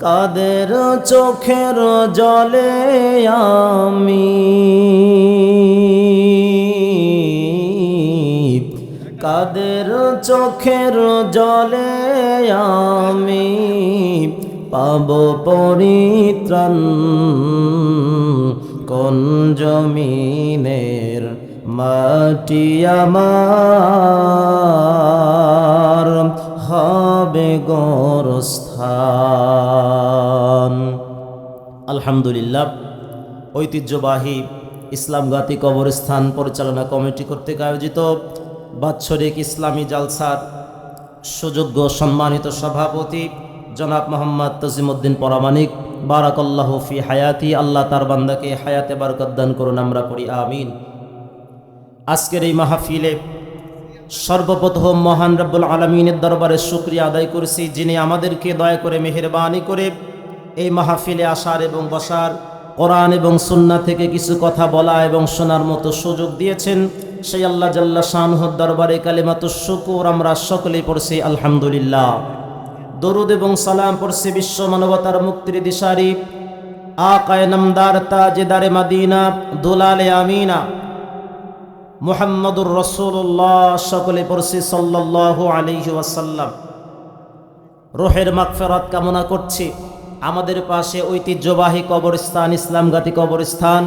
কাদের চোখের জলে আমি? কাদের চোখের জলে আমি? পাব পরিত্রাণ কোন জমিনের মাটি আমার? হবে গোরস্থান। আলহামদুলিল্লাহ, ঐতিহ্যবাহী ইসলামগাতি কবরস্থান পরিচালনা কমিটি কর্তৃক আয়োজিত বাৎসরিক ইসলামী জালসার সুযোগ্য সম্মানিত সভাপতি জনাব মোহাম্মদ তজিমুদ্দিন পরামানিক, বারাকল্লাহ ফি হায়াতি, আল্লাহ তার বান্দাকে হায়াতে বারকদান করুন, আমরা পড়ি আমিন। আজকের এই মাহফিলে সর্বপ্রথম মহান রব্বুল আলমিনের দরবারে শুক্রিয়া আদায় করেছি, যিনি আমাদেরকে দয়া করে মেহরবানি করে এই মাহফিলে আসার এবং বসার কোরআন এবং সুন্না থেকে কিছু কথা বলা এবং শোনার মতো সুযোগ দিয়েছেন। সেই আল্লাহ জাল্লা শাহর দরবারে কালিমাত শুকুর আমরা সকলেই পড়ছি, আলহামদুলিল্লাহ। দরুদ এবং সালাম পড়ছি বিশ্ব মানবতার মুক্তির দিশারি। আকায় নামদার তাজেদারে মাদিনা, দুলালে আমিনা। মুহাম্মদুর রসুল্লাহ সকলে পড়ছি সাল্লাহ আলিহি রোহের মাগফেরাত কামনা করছি। আমাদের পাশে ঐতিহ্যবাহী কবরস্থান ইসলামগাতি কবরস্থান।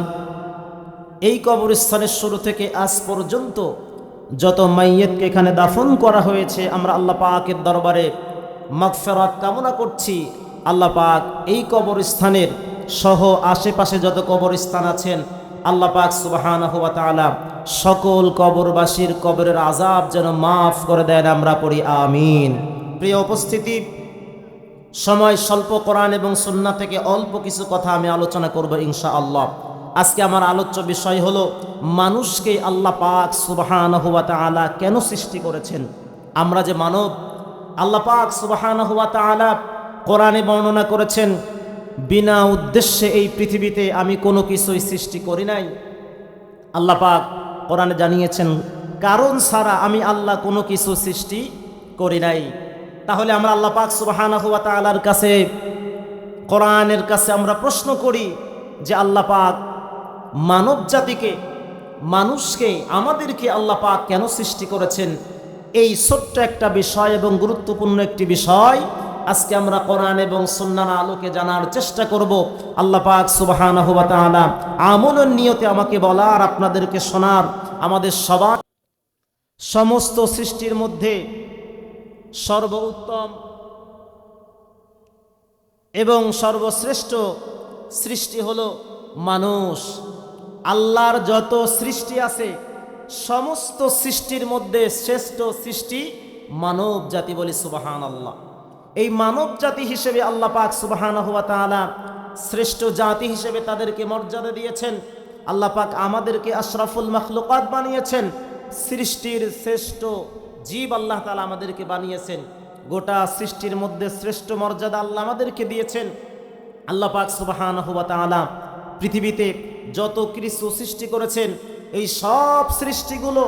এই কবরস্থানের শুরু থেকে আজ পর্যন্ত যত মাইয়েতকে এখানে দাফন করা হয়েছে, আমরা আল্লাহ পাকের দরবারে মাগফেরাত কামনা করছি। আল্লাহ পাক এই কবরস্থানের সহ আশেপাশে যত কবরস্থান আছেন, আল্লাহ পাক সুবাহান হুয়া তাআলা সকল কবরবাসীর কবরের আজাব যেন মাফ করে দেন, আমরা পড়ি আমিন। প্রিয় উপস্থিতি, সময় স্বল্প কোরআন এবং সুন্না থেকে অল্প কিছু কথা আমি আলোচনা করব ইনশা আল্লাহ আজকে আমার আলোচ্য বিষয় হলো মানুষকে আল্লাহ পাক সুবাহান হুয়া তাআলা কেন সৃষ্টি করেছেন? আমরা যে মানব, আল্লাহ পাক সুবাহান হুয়া তাআলা কোরআনে বর্ণনা করেছেন, বিনা উদ্দেশ্যে এই পৃথিবীতে আমি কোনো কিছুই সৃষ্টি করি নাই। আল্লাহ পাক কোরআনে জানিয়েছেন, কারণ ছাড়া আমি আল্লাহ কোনো কিছু সৃষ্টি করি নাই। তাহলে আমরা আল্লাহ পাক সুবাহানা হুয়া তালার কাছে, কোরআনের কাছে আমরা প্রশ্ন করি যে আল্লাহ পাক মানব জাতিকে, মানুষকে আমাদেরকে আল্লাহ পাক কেন সৃষ্টি করেছেন? এই ছোট্ট একটা বিষয় এবং গুরুত্বপূর্ণ একটি বিষয় আজকে আমরা কোরআন এবং সুন্নার আলোকে জানার চেষ্টা করব। আল্লাহ পাক সুবাহানা তাআলা আমলের নিয়তে আমাকে বলার, আপনাদেরকে শোনার, আমাদের সবার সমস্ত সৃষ্টির মধ্যে সর্বোত্তম এবং সর্বশ্রেষ্ঠ সৃষ্টি হল মানুষ। আল্লাহর যত সৃষ্টি আছে, সমস্ত সৃষ্টির মধ্যে শ্রেষ্ঠ সৃষ্টি মানব জাতি বলি সুবাহান আল্লাহ এই মানব জাতি হিসেবে আল্লাহ পাক সুবাহান তাআলা শ্রেষ্ঠ জাতি হিসেবে তাদেরকে মর্যাদা দিয়েছেন। আল্লাহ পাক আমাদেরকে আশরাফুল মখলুকাত বানিয়েছেন। সৃষ্টির শ্রেষ্ঠ জীব আল্লাহ তালা আমাদেরকে বানিয়েছেন। গোটা সৃষ্টির মধ্যে শ্রেষ্ঠ মর্যাদা আল্লাহ আমাদেরকে দিয়েছেন। আল্লাহ পাক সুবাহান হুয়া তাআলা পৃথিবীতে যত কিছু সৃষ্টি করেছেন, এই সব সৃষ্টিগুলো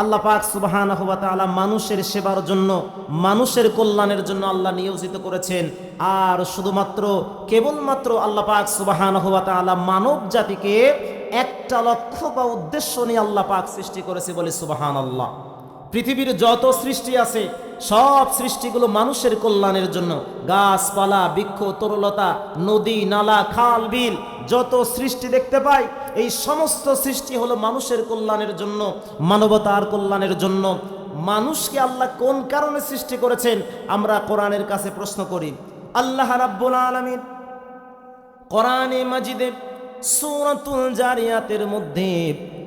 আল্লাহ পাক সুবাহান মানুষের সেবার জন্য, মানুষের কল্যাণের জন্য আল্লাহ নিয়োজিত করেছেন। আর শুধুমাত্র, কেবলমাত্র আল্লাহ পাক সুবাহান তাআলা মানব জাতিকে একটা লক্ষ্য বা উদ্দেশ্য নিয়ে আল্লাহ পাক সৃষ্টি করেছে বলে সুবাহান আল্লাহ পৃথিবীর যত সৃষ্টি আছে, সব সৃষ্টিগুলো মানুষের কল্যাণের জন্য। গাছপালা, বৃক্ষ, তরলতা, নদী, নালা, খাল, বিল, যত সৃষ্টি দেখতে পাই, এই সমস্ত সৃষ্টি হলো মানুষের কল্যাণের জন্য, মানবতার কল্যাণের জন্য। মানুষকে আল্লাহ কোন কারণে সৃষ্টি করেছেন, আমরা কোরআনের কাছে প্রশ্ন করি। আল্লাহ রাব্বুল আলামিন কোরআনে মাজিদে সূরাতুল জারিয়াতের মধ্যে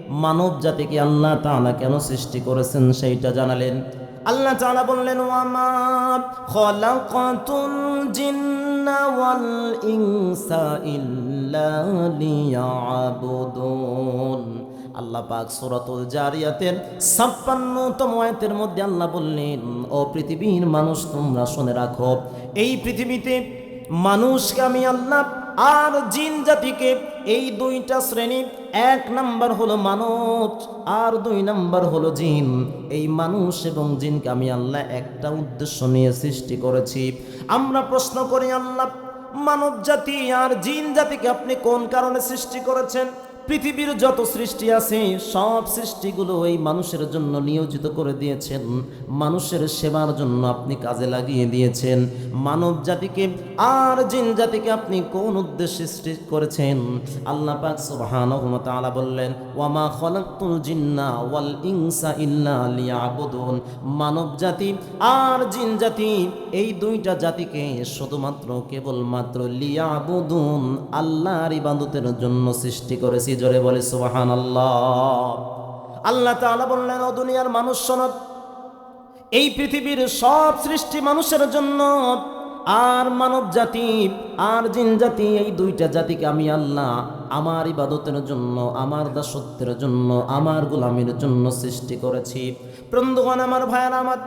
মানব জাতিকে আল্লাহ তাআলা কেন সৃষ্টি করেছেন সেইটা জানালেন। আল্লাহ তাআলা বললেন ওয়ামা খলাকাতুল জিন্না ওয়াল ইনসা ইল্লা লিয়াবুদুন। আল্লাহ পাক সূরাতুল জারিয়াতের 56তম আয়াতের মধ্যে আল্লাহ বললেন, ও পৃথিবীর মানুষ, তোমরা শুনে রাখো, এই পৃথিবীতে মানুষকে আমি আল্লাহ আর জিন জাতিকে এই দুইটা শ্রেণি, এক নাম্বার হলো মানব আর দুই নাম্বার হলো জিন। এই মানুষ এবং জিনকে আমি আল্লাহ একটা উদ্দেশ্য নিয়ে সৃষ্টি করেছি। আমরা প্রশ্ন করি, আল্লাহ, মানব জাতি আর জিন জাতিকে আপনি কোন কারণে সৃষ্টি করেছেন? পৃথিবীর যত সৃষ্টি আছে, সব সৃষ্টিগুলো এই মানুষের জন্য নিয়োজিত করে দিয়েছেন। মানুষের সেবার জন্য আপনি কাজে লাগিয়ে দিয়েছেন। মানব জাতিকে আর জিন জাতিকে আপনি কোন উদ্দেশ্যে সৃষ্টি করেছেন? আল্লাহ পাক সুবহানাহু ওয়া তাআলা বললেন, ওয়ামা খলাকতুল জিন্না ওয়াল ইনসা ইল্লা লিয়াবুদুন। মানব জাতি আর জিন জাতি, এই দুইটা জাতিকে শুধুমাত্র কেবলমাত্র লিয়াবুদুন, আল্লাহর ইবাদতের জন্য সৃষ্টি করেছি। জোরে বলে সুবাহান আল্লাহ আল্লাহ তাআলা বললেন, ও দুনিয়ার মানুষ, শোনো। এই পৃথিবীর সব সৃষ্টি মানুষের জন্য আর মানব জাতি আর জিন জাতি, এই দুইটা জাতিকে আমি আল্লাহ আমার ইবাদতের জন্য, আমার দাসত্বের জন্য, আমার গোলামের জন্য সৃষ্টি করেছি। বন্ধুগণ, আমার ভাইয়ার, আমার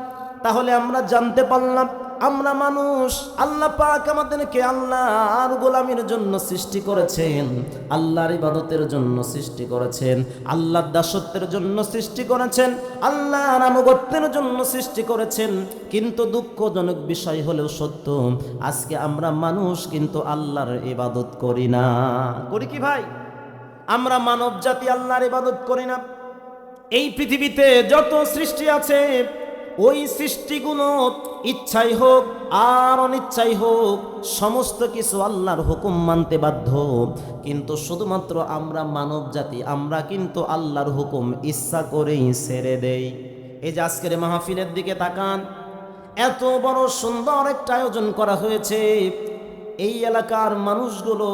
তাহলে আমরা জানতে পারলাম, আমরা মানুষ, আল্লাহ পাক আমাদেরকে আল্লাহ আর গোলামির জন্য সৃষ্টি করেছেন, আল্লাহর ইবাদতের জন্য সৃষ্টি করেছেন, আল্লাহর দাসত্বের জন্য সৃষ্টি করেছেন, আল্লাহর আনুগত্যের জন্য সৃষ্টি করেছেন। কিন্তু দুঃখজনক বিষয় হলেও সত্য, আজকে আমরা মানুষ কিন্তু আল্লাহর ইবাদত করি না। করি কি ভাই? আমরা মানব জাতি আল্লাহর ইবাদত করি না। এই পৃথিবীতে যত সৃষ্টি আছে ওই সৃষ্টিগুলো ইচ্ছাই হোক আর অনিচ্ছাই হোক, সমস্ত কিছু আল্লাহর হুকুম মানতে বাধ্য। কিন্তু শুধুমাত্র আমরা মানব জাতি, আমরা কিন্তু আল্লাহর হুকুম ইচ্ছা করেই ছেড়ে দেই। এই যে আজকের মাহফিলের দিকে তাকান, এত বড় সুন্দর একটা আয়োজন করা হয়েছে। এই এলাকার মানুষগুলো,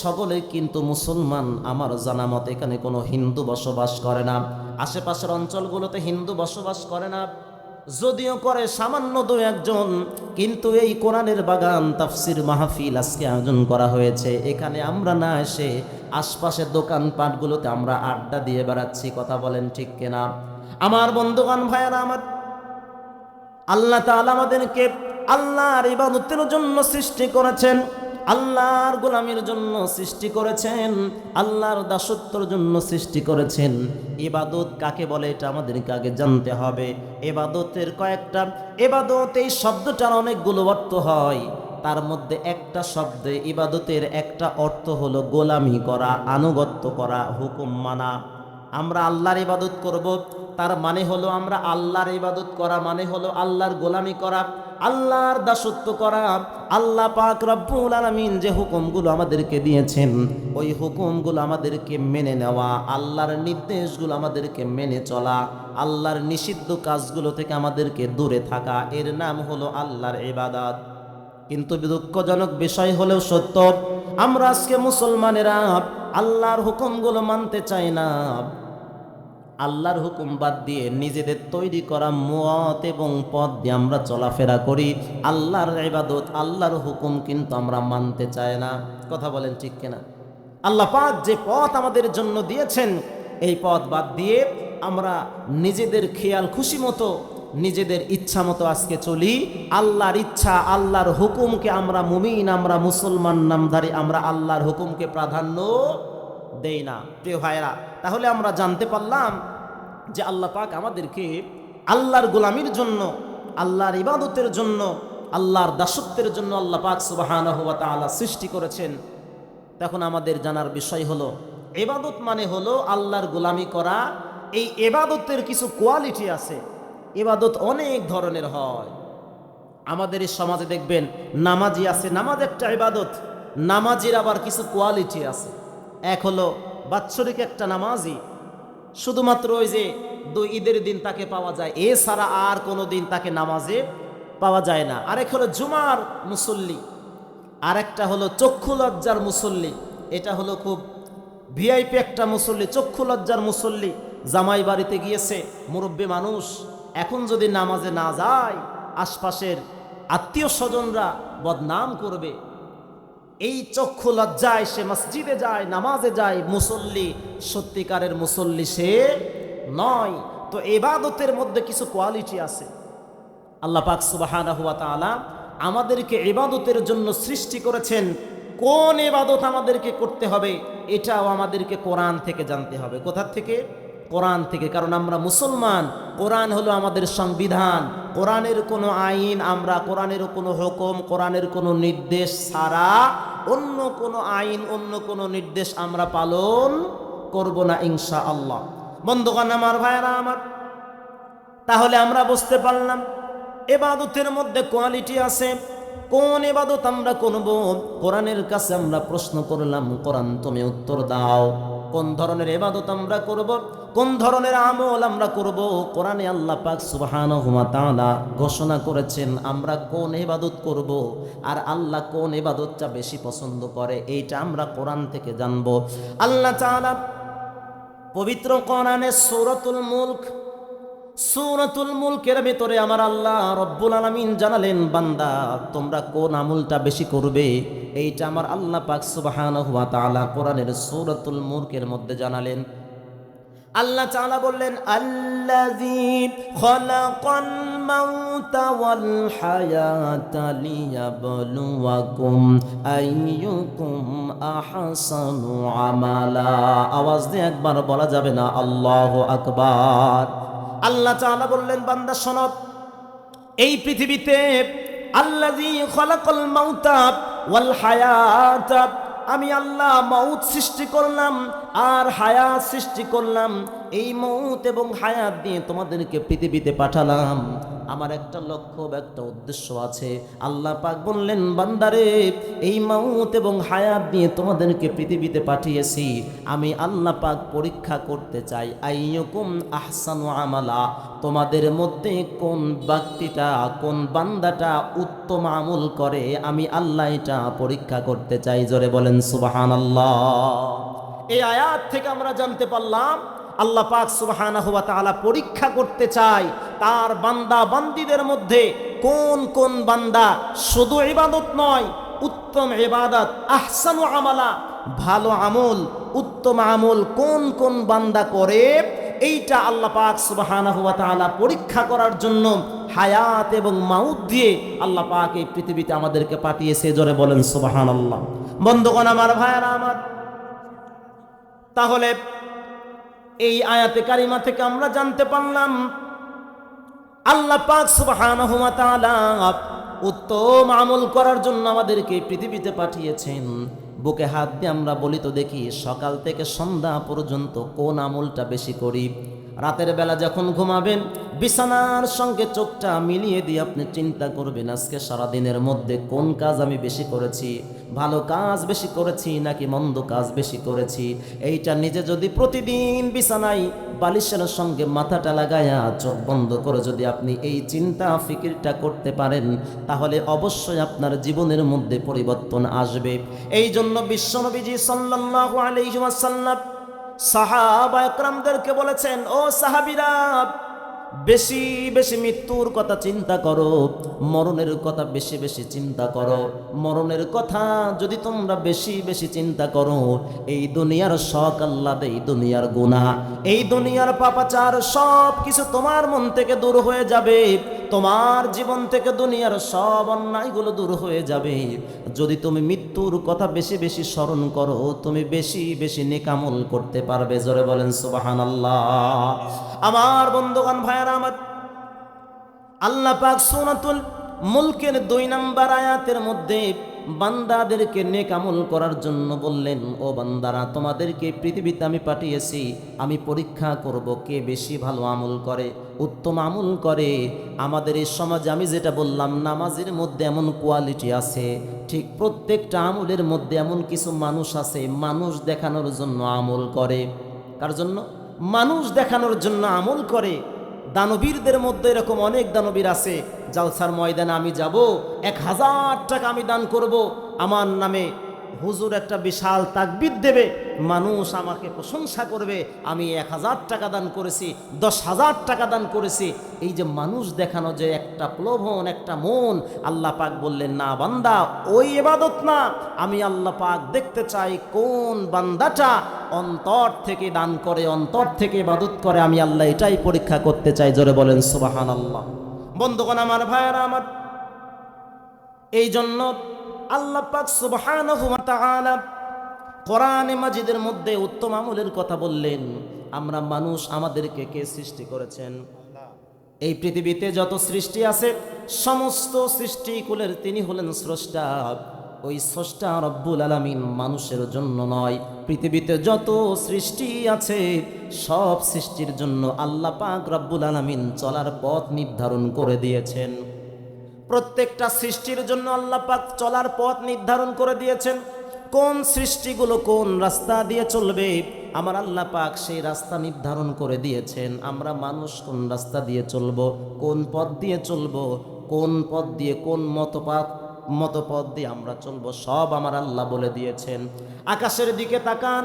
সকলে কিন্তু মুসলমান। আমার জানা মতে এখানে কোনো হিন্দু বসবাস করে না। আশেপাশের অঞ্চলগুলোতে হিন্দু বসবাস করে না। যদিও করে সামান্য দু একজন, কিন্তু এই কোরআনের বাগান তাফসির মাহফিল আজকে আয়োজন করা হয়েছে। এখানে আমরা না এসে আশপাশের দোকানপাটগুলোতে আমরা আড্ডা দিয়ে বেড়াচ্ছি, কথা বলেন ঠিক কিনা? আমার বন্ধুগান ভাইয়ারা আমার, আল্লাহ তাআলা আমাদেরকে আল্লাহর ইবাদতের জন্য সৃষ্টি করেছেন। আল্লাহর গোলামির জন্য সৃষ্টি করেছেন, আল্লাহর দাসত্বর জন্য সৃষ্টি করেছেন। ইবাদত কাকে বলে এটা আমাদেরকে আগে জানতে হবে। এবাদতের কয়েকটা এবাদত এই শব্দটার অনেকগুলো অর্থ হয়। তার মধ্যে একটা শব্দে ইবাদতের একটা অর্থ হলো গোলামি করা, আনুগত্য করা, হুকুম মানা। আমরা আল্লাহর ইবাদত করব, তার মানে হলো আমরা আল্লাহর ইবাদত করা মানে হলো আল্লাহর গোলামি করা। আল্লাহর দাসত্ব করা, আল্লাহ পাক রব্বুল আলামিন যে হুকুমগুলো আমাদেরকে দিয়েছেন, ওই হুকুমগুলো আমাদেরকে মেনে নেওয়া, আল্লাহর নির্দেশগুলো আমাদেরকে মেনে চলা, আল্লাহর নিষিদ্ধ কাজগুলো থেকে আমাদেরকে দূরে থাকা, এর নাম হলো আল্লাহর ইবাদত। কিন্তু দুঃখজনক বিষয় হলেও সত্য, আমরা আজকে মুসলমানেরা আল্লাহর হুকুমগুলো মানতে চাই না। আল্লাহর হুকুম বাদ দিয়ে নিজেদের তৈরি করা মত এবং পথ দিয়ে আমরা চলাফেরা করি। আল্লাহর ইবাদত, আল্লাহর হুকুম কিন্তু আমরা মানতে চাই না। কথা বলেন ঠিক কিনা? আল্লাহ পাক যে পথ আমাদের জন্য দিয়েছেন, এই পথ বাদ দিয়ে আমরা নিজেদের খেয়াল খুশি মতো, নিজেদের ইচ্ছা মতো আজকে চলি। আল্লাহর ইচ্ছা, আল্লাহর হুকুমকে আমরা মুমিন, আমরা মুসলমান নামধারী, আমরা আল্লাহর হুকুমকে প্রাধান্য দেই না। প্রিয় ভাইরা তাহলে আমরা জানতে পারলাম যে আল্লাহ পাক আমাদেরকে আল্লাহর গোলামির জন্য, আল্লাহর ইবাদতের জন্য, আল্লাহর দাসত্বের জন্য আল্লাহ পাক সুবাহানহ তাআলা সৃষ্টি করেছেন। তখন আমাদের জানার বিষয় হলো এবাদত মানে হলো আল্লাহর গোলামি করা। এই এবাদতের কিছু কোয়ালিটি আছে। এবাদত অনেক ধরনের হয়। আমাদের এই সমাজে দেখবেন, নামাজি আছে, নামাজ একটা ইবাদত, নামাজির আবার কিছু কোয়ালিটি আছে। এক হলো বাৎসরিক একটা নামাজি। শুধুমাত্র ওই যে দুই ঈদের দিন তাকে পাওয়া যায় এছাড়া আর কোনো দিন তাকে নামাজে পাওয়া যায় না। আরেক হলো জুমার মুসল্লি, আরেকটা হলো চক্ষু লজ্জার মুসল্লি, এটা হলো খুব ভিআইপি একটা মুসল্লি, চক্ষু লজ্জার মুসল্লি। জামাই বাড়িতে গিয়েছে, মুরব্বী মানুষ, এখন যদি নামাজে না যায়, আশপাশের আত্মীয় স্বজনরা বদনাম করবে। এই চক্ষু লজ্জায় সে মসজিদে যায়, নামাজে যায়, মুসল্লি, সত্যিকারের মুসল্লি সে নয়। তো এবাদতের মধ্যে কিছু কোয়ালিটি আছে। আল্লাহ পাক তাআলা আমাদেরকে এবাদতের জন্য সৃষ্টি করেছেন। কোন এবাদত আমাদেরকে করতে হবে, এটাও আমাদেরকে কোরআন থেকে জানতে হবে। কোথা থেকে? কোরআন থেকে। কারণ আমরা মুসলমান, কোরআন হলো আমাদের সংবিধান। কোরআনের কোনো আইন, আমরা কোরআনের কোনো হুকুম, কোরআনের কোনো নির্দেশ ছাড়া অন্য কোনো আইন, অন্য কোনো নির্দেশ আমরা পালন করব না ইনশা আল্লাহ বন্ধুগণ আমার, ভাইয়েরা আমার, তাহলে আমরা বুঝতে পারলাম, এবাদতের মধ্যে কোয়ালিটি আছে। কোন এবাদত আমরা করব? কোরআনের কাছে আমরা প্রশ্ন করলাম, কোরআন তুমি উত্তর দাও। কোন ধরনের এবাদত আমরা করব কোন ধরনের আমল আমরা করব কোরআনে আল্লাহ পাক সুবাহান হুমা তাআলা ঘোষণা করেছেন আমরা কোন এবাদত করব আর আল্লাহ কোন এবাদতটা বেশি পছন্দ করে এইটা আমরা কোরআন থেকে জানব। আল্লাহ তাআলা পবিত্র কোরআনে সূরাতুল মুলক সূরাতুল মুলকের ভিতরে আমার আল্লাহ রব্বুল আলামিন জানালেন, বান্দা, তোমরা কোন আমুলটা বেশি করবে? এইটা আমার আল্লাহ পাক সুবহানাহু ওয়া তাআলা কোরআনের সূরাতুল মুলকের মধ্যে জানালেন। আল্লাহ চালা বললেন আমালা। আওয়াজ দিয়ে একবার বলা যাবে না, আল্লাহু আকবার। আল্লাহ তাআলা বললেন, বান্দা, শোনো, এই পৃথিবীতে আল্লাযী খলাকাল মাউতা ওয়াল হায়াতা, আমি আল্লাহ মৌত সৃষ্টি করলাম আর হায়াত সৃষ্টি করলাম। এই মৌত এবং হায়াত দিয়ে তোমাদেরকে পৃথিবীতে পাঠালাম। আমার একটা লক্ষ্য একটা উদ্দেশ্য আছে। আল্লাহ পাক বললেন, বান্দারে, এই মাউত এবং হায়াত দিয়ে তোমাদেরকে পৃথিবীতে পাঠিয়েছি। আমি আল্লাহ পাক পরীক্ষা করতে চাই, আইয়কুম আহসানু আমালা। তোমাদের মধ্যে কোন ব্যক্তিটা, কোন বান্দাটা উত্তম আমল করে, আমি আল্লাহ এটা পরীক্ষা করতে চাই। জোরে বলেন, সুবহানাল্লাহ। এই আয়াত থেকে আমরা জানতে পারলাম আল্লাহ পাক সুবহানাহু ওয়া তাআলা পরীক্ষা করতে চায়, তার বান্দা বান্দিদের মধ্যে কোন কোন বান্দা শুধু ইবাদত নয়, উত্তম ইবাদত, আহসানু আমালা, ভালো আমল, উত্তম আমল কোন কোন বান্দা করে, এইটা আল্লাহ পাক সুবহানাহু ওয়া তাআলা পরীক্ষা করার জন্য হায়াত এবং মাউত দিয়ে আল্লাহ পাক এই পৃথিবীতে আমাদেরকে পাঠিয়েছে, জোরে বলেন সুবহানাল্লাহ। বন্ধুগণ, আমার ভাইয়ারা, আমার তাহলে এই আয়াতে কারিমা থেকে আমরা জানতে পারলাম, আল্লাহ পাক সুবহানাহু ওয়া তাআলা উত্তম আমল করার জন্য আমাদেরকে পৃথিবীতে পাঠিয়েছেন। বুকে হাত দিয়ে আমরা বলি তো দেখি, সকাল থেকে সন্ধ্যা পর্যন্ত কোন আমলটা বেশি করি? রাতের বেলা যখন ঘুমাবেন, বিছানার সঙ্গে চোখটা মিলিয়ে দিয়ে আপনি চিন্তা করবেন, আজকে সারাদিনের মধ্যে কোন কাজ আমি বেশি করেছি? ভালো কাজ বেশি করেছি নাকি মন্দ কাজ বেশি করেছি? এইটা নিজে যদি প্রতিদিন বিছানায় বালিশের সঙ্গে মাথাটা লাগায়া চোখ বন্ধ করে যদি আপনি এই চিন্তা ফিকিরটা করতে পারেন, তাহলে অবশ্যই আপনার জীবনের মধ্যে পরিবর্তন আসবে। এই জন্য বিশ্বনবীজি সাল্লাল্লাহু আলাইহি ওয়াসাল্লাম সাহাবা একরামদেরকে বলেছেন, ও সাহাবিরা বেশি বেশি মৃত্যুর কথা চিন্তা করো। মরণের কথা বেশি বেশি চিন্তা করো। মরণের কথা যদি তোমরা বেশি বেশি চিন্তা করো, এই দুনিয়ার শখ আল্লাদ এই দুনিয়ার গুণা এই দুনিয়ার পাপাচার সব কিছু তোমার মন থেকে দূর হয়ে যাবে। তোমার জীবন থেকে দুনিয়ার সব অন্যায়গুলো দূর হয়ে যাবে। যদি তুমি মৃত্যুর কথা বেশি বেশি স্মরণ করো, তুমি বেশি বেশি নেকামল করতে পারবে। জোরে বলেন সুবাহান আল্লাহ আমার বন্ধুগণ ভাইয়ারা আমার আল্লাহ পাক সুনাতুল মুলকের দুই নাম্বার আয়াতের মধ্যে বান্দাদেরকে নেক আমল করার জন্য বললেন, ও বান্দারা, তোমাদেরকে পৃথিবীতে আমি পাঠিয়েছি, আমি পরীক্ষা করব কে বেশি ভালো আমল করে, উত্তম আমল করে। আমাদের এই সমাজে আমি যেটা বললাম, নামাজের মধ্যে এমন কোয়ালিটি আছে, ঠিক প্রত্যেকটা আমলের মধ্যে এমন কিছু মানুষ আছে, মানুষ দেখানোর জন্য আমল করে। কার জন্য? মানুষ দেখানোর জন্য আমল করে। দানবীরদের মধ্যে এরকম অনেক দানবীর আছে। জালসার ময়দানে আমি যাব, এক হাজার টাকা আমি দান করব। আমার নামে হুজুর একটা বিশাল তাকবিদ দেবে, মানুষ আমাকে প্রশংসা করবে, আমি এক হাজার টাকা দান করেছি, দশ হাজার টাকা দান করেছি। এই যে মানুষ দেখানো যে একটা প্রলোভন, একটা মন, আল্লাহ পাক বললেন, না বান্দা, ওই এবাদত না। আমি আল্লাহ পাক দেখতে চাই কোন বান্দাটা অন্তর থেকে দান করে, অন্তর থেকে ইবাদত করে। আমি আল্লাহ এটাই পরীক্ষা করতে চাই। জোরে বলেন সুবাহান আল্লাহ বন্ধুগণ, আমার ভাইয়ারা, আমার এই জন্য আল্লাহ পাক সুবহানাহু ওয়া তাআলা কোরআনে মাজিদের মধ্যে উত্তম আমলের কথা বললেন, আমরা মানুষ আমাদেরকে কে সৃষ্টি করেছেন? এই পৃথিবীতে যত সৃষ্টি আছে, সমস্ত সৃষ্টিকুলের তিনি হলেন স্রষ্টা। ওই স্রষ্টা রব্বুল আলামিন মানুষের জন্য নয়, পৃথিবীতে যত সৃষ্টি আছে, সব সৃষ্টির জন্য আল্লাহ পাক রব্বুল আলামিন চলার পথ নির্ধারণ করে দিয়েছেন। প্রত্যেকটা সৃষ্টির জন্য আল্লাহ পাক চলার পথ নির্ধারণ করে দিয়েছেন। কোন সৃষ্টিগুলো কোন রাস্তা দিয়ে চলবে, আমার আল্লাহ পাক সেই রাস্তা নির্ধারণ করে দিয়েছেন। আমরা মানুষ কোন রাস্তা দিয়ে চলবো, কোন পথ দিয়ে চলবো, কোন পথ দিয়ে কোন মতপাত, মতপথ দিয়ে আমরা চলবো, সব আমার আল্লাহ বলে দিয়েছেন। আকাশের দিকে তাকান,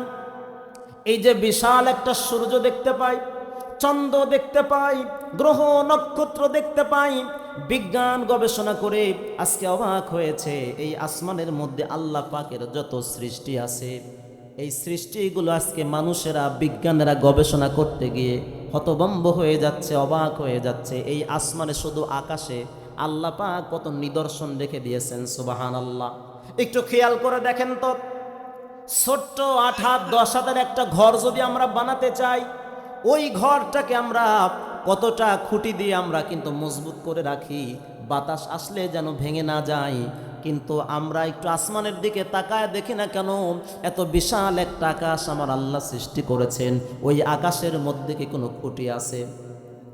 এই যে বিশাল একটা সূর্য দেখতে পাই, চন্দ্র দেখতে পাই, গ্রহ নক্ষত্র দেখতে পাই বিজ্ঞান গবেষণা করে আজকে অবাক হয়েছে, এই আসমানের মধ্যে আল্লাহ পাকের যত সৃষ্টি আছে, এই সৃষ্টিগুলো আজকে মানুষেরা, বিজ্ঞানেরা গবেষণা করতে গিয়ে হতবম্ব হয়ে যাচ্ছে, অবাক হয়ে যাচ্ছে। এই আসমানে শুধু আকাশে আল্লাহ পাক কত নিদর্শন রেখে দিয়েছেন সুবাহান আল্লাহ একটু খেয়াল করে দেখেন তো, ছোট্ট আট হাত দশ হাতের একটা ঘর যদি আমরা বানাতে চাই, ওই ঘরটাকে আমরা কতটা খুঁটি দিয়ে আমরা কিন্তু মজবুত করে রাখি, বাতাস আসলে যেন ভেঙে না যায়। কিন্তু আমরা একটু আসমানের দিকে তাকায় দেখি না কেন, এত বিশাল একটা আকাশ আমার আল্লাহ সৃষ্টি করেছেন। ওই আকাশের মধ্যে কি কোনো খুঁটি আছে?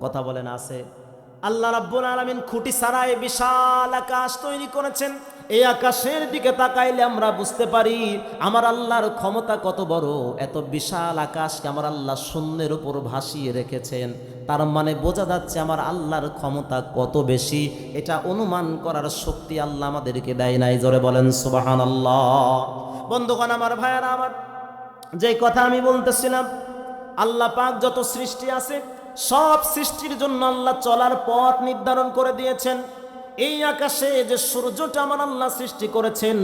কথা বলেন, আছে? আল্লাহ রাব্বুল আলামিন খুঁটি ছাড়াই বিশাল আকাশ তৈরি করেছেন। এই আকাশের দিকে তাকাইলে আমরা বুঝতে পারি, আমার আল্লাহর ক্ষমতা কত বড়, এত বিশাল আকাশকে আমার আল্লাহ শূন্যের উপর ভাসিয়ে রেখেছেন। তার মানে বোঝা যাচ্ছে আমার আল্লাহর ক্ষমতা কত বেশি, এটা অনুমান করার শক্তি আল্লাহ আমাদেরকে দেয় নাই। জোরে বলেন সুবাহান আল্লাহ বন্ধুগণ, আমার ভাইয়ারা, আমার যে কথা আমি বলতেছিলাম, আল্লাহ পাক যত সৃষ্টি আছে সব সৃষ্টির জন্য আল্লাহ চলার পথ নির্ধারণ করে দিয়েছেন। এই আকাশে যে সূর্যটা আমার আল্লাহ সৃষ্টি করেছেন,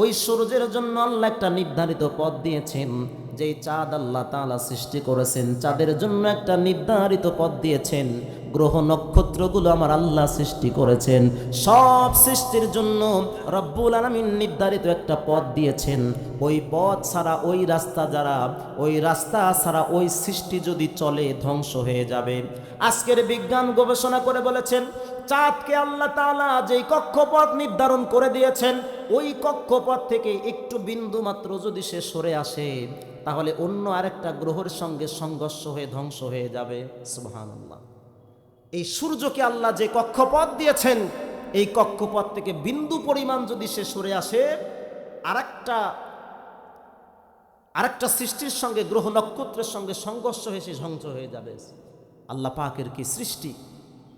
ওই সূর্যের জন্য আল্লাহ একটা নির্ধারিত পথ দিয়েছেন। যেই চাঁদ আল্লাহ তালা সৃষ্টি করেছেন, চাঁদের জন্য একটা নির্ধারিত পথ দিয়েছেন। গ্রহ নক্ষত্রগুলো আমার আল্লাহ সৃষ্টি করেছেন। সব সৃষ্টির জন্য রব্বুল আলামিন নির্ধারিত একটা পথ দিয়েছেন। ওই পথ ছাড়া ওই রাস্তা যারা, ওই রাস্তা ছাড়া ওই সৃষ্টি যদি চলে, ধ্বংস হয়ে যাবে। আজকের বিজ্ঞান গবেষণা করে বলেছেন, চাঁদকে আল্লাহ তাআলা যেই কক্ষপথ নির্ধারণ করে দিয়েছেন, ওই কক্ষপথ থেকে একটু বিন্দু মাত্র যদি সে সরে আসে, তাহলে অন্য আরেকটা গ্রহের সঙ্গে সংঘর্ষ হয়ে ধ্বংস হয়ে যাবে। সুবহানাল্লাহ। এই সূর্যকে আল্লাহ যে কক্ষপথ দিয়েছেন, এই কক্ষপথ থেকে বিন্দু পরিমাণ যদি সে সরে আসে, আরেকটা আরেকটা সৃষ্টির সঙ্গে, গ্রহ নক্ষত্রের সঙ্গে সংঘর্ষ হয়ে সে ধ্বংস হয়ে যাবে। আল্লাহ পাকের কি সৃষ্টি?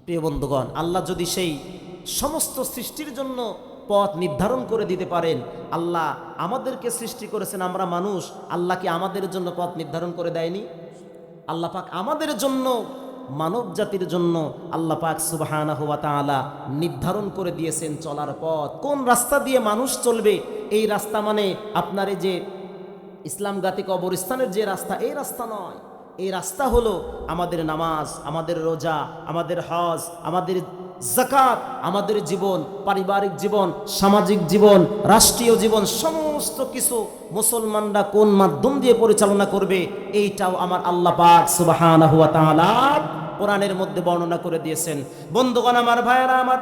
প্রিয় বন্ধুগণ, আল্লাহ যদি সেই সমস্ত সৃষ্টির জন্য পথ নির্ধারণ করে দিতে পারেন, আল্লাহ আমাদেরকে সৃষ্টি করেছেন, আমরা মানুষ, আল্লাহ কি আমাদের জন্য পথ নির্ধারণ করে দেয়নি? আল্লাহ পাক আমাদের জন্য মানব জাতির জন্য আল্লাহ পাক সুবাহানা হুয়া তালা নির্ধারণ করে দিয়েছেন চলার পথ। কোন রাস্তা দিয়ে মানুষ চলবে? এই রাস্তা মানে আপনার এই যে ইসলামগাতিক কবরস্থানের যে রাস্তা, এই রাস্তা নয়। এই রাস্তা হলো আমাদের নামাজ, আমাদের রোজা, আমাদের হজ, আমাদের জাকাত, আমাদের জীবন, পারিবারিক জীবন, সামাজিক জীবন, রাষ্ট্রীয় জীবন, সমস্ত কিছু মুসলমানরা কোন মাধ্যম দিয়ে পরিচালনা করবে, এইটাও আমার আল্লাহ পাক তাআলা কোরআনের মধ্যে বর্ণনা করে দিয়েছেন। বন্ধুগণ আমার, ভাইয়েরা আমার,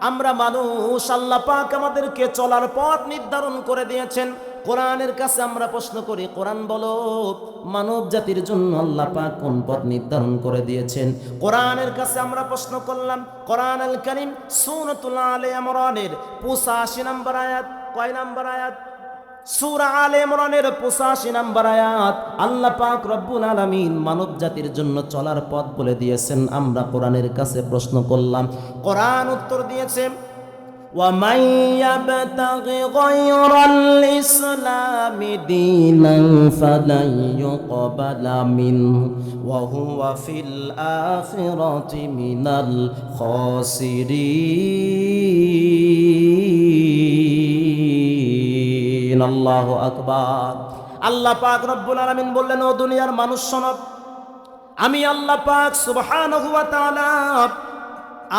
আমরা মানুষ, আল্লাহ পাক আমাদেরকে চলার পথ নির্ধারণ করে দিয়েছেন। কোরআনের কাছে আমরা প্রশ্ন করি, কোরআন বলো, মানব জাতির জন্য আল্লাহ পাক কোন পথ নির্ধারণ করে দিয়েছেন? কোরআনের কাছে আমরা প্রশ্ন করলাম কোরআন আল করিম সুনতুল আলে আমরানের পঁচাশি নম্বর আয়াত, কয় নম্বর আয়াত? সূরা আলে ইমরানের 85 নম্বর আয়াত, আল্লাহ পাক রব্বুল আলামিন মানব জাতির জন্য চলার পথ বলে দিয়েছেন। আমরা কোরআনের কাছে প্রশ্ন করলাম, কোরআন উত্তর দিয়েছে ومن يبتغ غير الإسلام دينا فلن يقبل منه وهو في الآخرة من الخاسرين الله أكبر আল্লাহ পাক রব্বুল আলামিন বললেন ও দুনিয়ার মানুষ শোনো আমি আল্লাহ পাক সুবহানাহু ওয়া তাআলা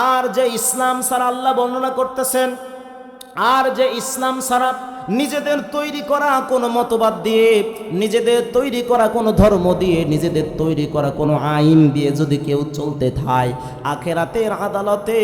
আর যে ইসলাম সারা আল্লাহ বর্ণনা করতেছেন, আর যে ইসলাম সারা নিজেদের তৈরি করা কোনো মতবাদ দিয়ে, নিজেদের তৈরি করা কোনো ধর্ম দিয়ে, নিজেদের তৈরি করা কোনো আইন দিয়ে যদি কেউ চলতে থায় আখেরাতের আদালতে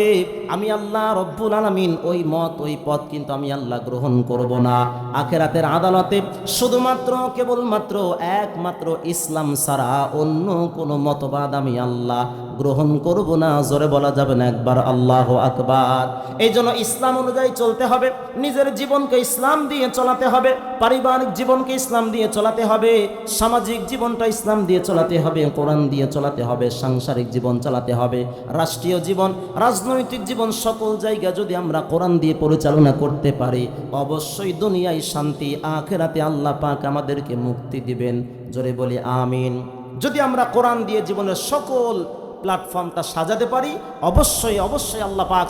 আমি আল্লাহ রব্বুল আলামিন ওই মত, ওই পথ কিন্তু আমি আল্লাহ গ্রহণ করব না। আখেরাতের আদালতে শুধুমাত্র, কেবলমাত্র একমাত্র ইসলাম ছাড়া অন্য কোনো মতবাদ আমি আল্লাহ গ্রহণ করব না, জোরে বলা যাবে না, একবার আল্লাহ আকবার। এই জন্য ইসলাম অনুযায়ী চলতে হবে, নিজের জীবনকে ইসলাম দিয়ে চলাতে হবে, পারিবারিক জীবনকে ইসলাম দিয়ে চলাতে হবে, সামাজিক জীবনটা ইসলাম দিয়ে চলাতে হবে, কোরআন দিয়ে চলাতে হবে, সাংসারিক জীবন চালাতে হবে, রাষ্ট্রীয় জীবন, রাজনৈতিক জীবন, সকল জায়গা যদি আমরা কোরআন দিয়ে পরিচালনা করতে পারি, অবশ্যই দুনিয়ায় শান্তি, আখেরাতে আল্লাহ পাক আমাদেরকে মুক্তি দিবেন। জোরে বলি, আমিন। যদি আমরা কোরআন দিয়ে জীবনের সকল প্ল্যাটফর্মটা সাজাতে পারি, অবশ্যই অবশ্যই আল্লাহ পাক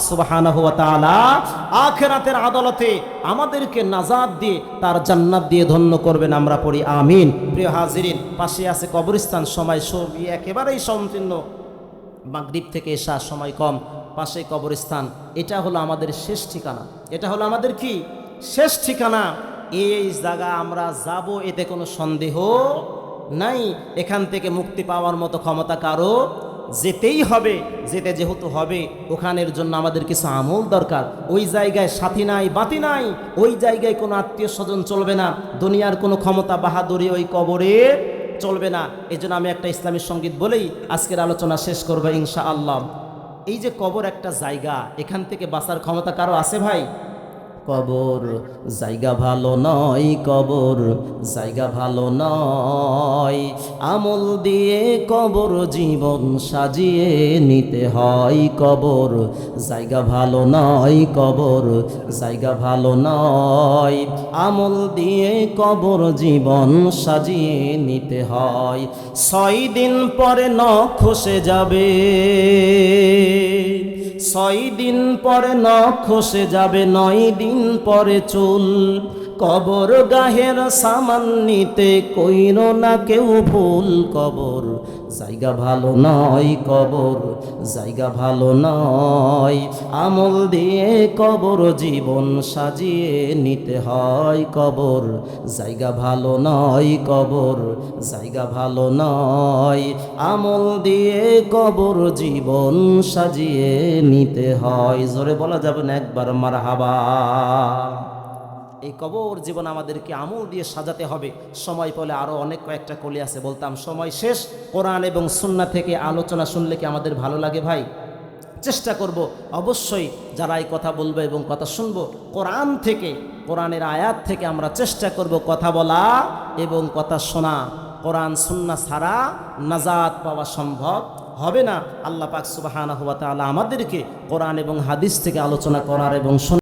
তাআলা আখিরাতের আদালতে আমাদেরকে নাজাত দিয়ে, তার জান্নাত দিয়ে ধন্য করবেন, আমরা পড়ি আমিন। প্রিয় হাজিরিন, পাশে আছে কবরস্থান, সময় সবই একেবারেই সংকীর্ণ। মাগরিব থেকে এসা সময় কম, পাশে কবরস্থান, এটা হলো আমাদের শেষ ঠিকানা। এটা হলো আমাদের কি? শেষ ঠিকানা। এই জায়গা আমরা যাব, এতে কোনো সন্দেহ নাই। এখান থেকে মুক্তি পাওয়ার মতো ক্ষমতা কারও যেতেই হবে, যেতে যেহেতু হবে, ওখানের জন্য আমাদের কিছু আমল দরকার। ওই জায়গায় সাথী নাই, বাতি নাই, ওই জায়গায় কোনো আত্মীয় স্বজন চলবে না। দুনিয়ার কোনো ক্ষমতা বাহাদুরি ওই কবরে চলবে না। এই আমি একটা ইসলামী সংগীত বলেই আজকের আলোচনা শেষ করব ইনশা আল্লাহ এই যে কবর একটা জায়গা, এখান থেকে বাঁচার ক্ষমতা কারও আছে ভাই? কবর। জায়গা ভালো নয় কবর, জায়গা ভালো নয়। আমল দিয়ে কবর জীবন সাজিয়ে নিতে হয় কবর। জায়গা ভালো নয় কবর, জায়গা ভালো নয়। আমল দিয়ে কবর জীবন সাজিয়ে নিতে হয়। ছয় দিন পরে নখ খসে যাবে। ছয় দিন পরে নখ খসে যাবে নয় দিন পরে চুল। কবর গাহের সামান নিতে কইর না কেউ ভুল কবর। জায়গা ভালো নয় কবর, জায়গা ভালো নয়। আমল দিয়ে কবর জীবন সাজিয়ে নিতে হয় কবর। জায়গা ভালো নয় কবর, জায়গা ভালো নয়। আমল দিয়ে কবর জীবন সাজিয়ে নিতে হয়। জোরে বলা যাবে না একবার মার হাবা এই কবর জীবন আমাদেরকে আমল দিয়ে সাজাতে হবে। সময় পেলে আরও অনেক কয়েকটা কলি আছে, বলতাম, সময় শেষ। কোরআন এবং সুন্না থেকে আলোচনা শুনলে কি আমাদের ভালো লাগে ভাই? চেষ্টা করব, অবশ্যই যারা এই কথা বলব এবং কথা শুনব, কোরআন থেকে, কোরআনের আয়াত থেকে আমরা চেষ্টা করব কথা বলা এবং কথা শোনা। কোরআন, সুন্না ছাড়া নাজাত পাওয়া সম্ভব হবে না। আল্লাহ পাক সুবাহানা আমাদেরকে কোরআন এবং হাদিস থেকে আলোচনা করার এবং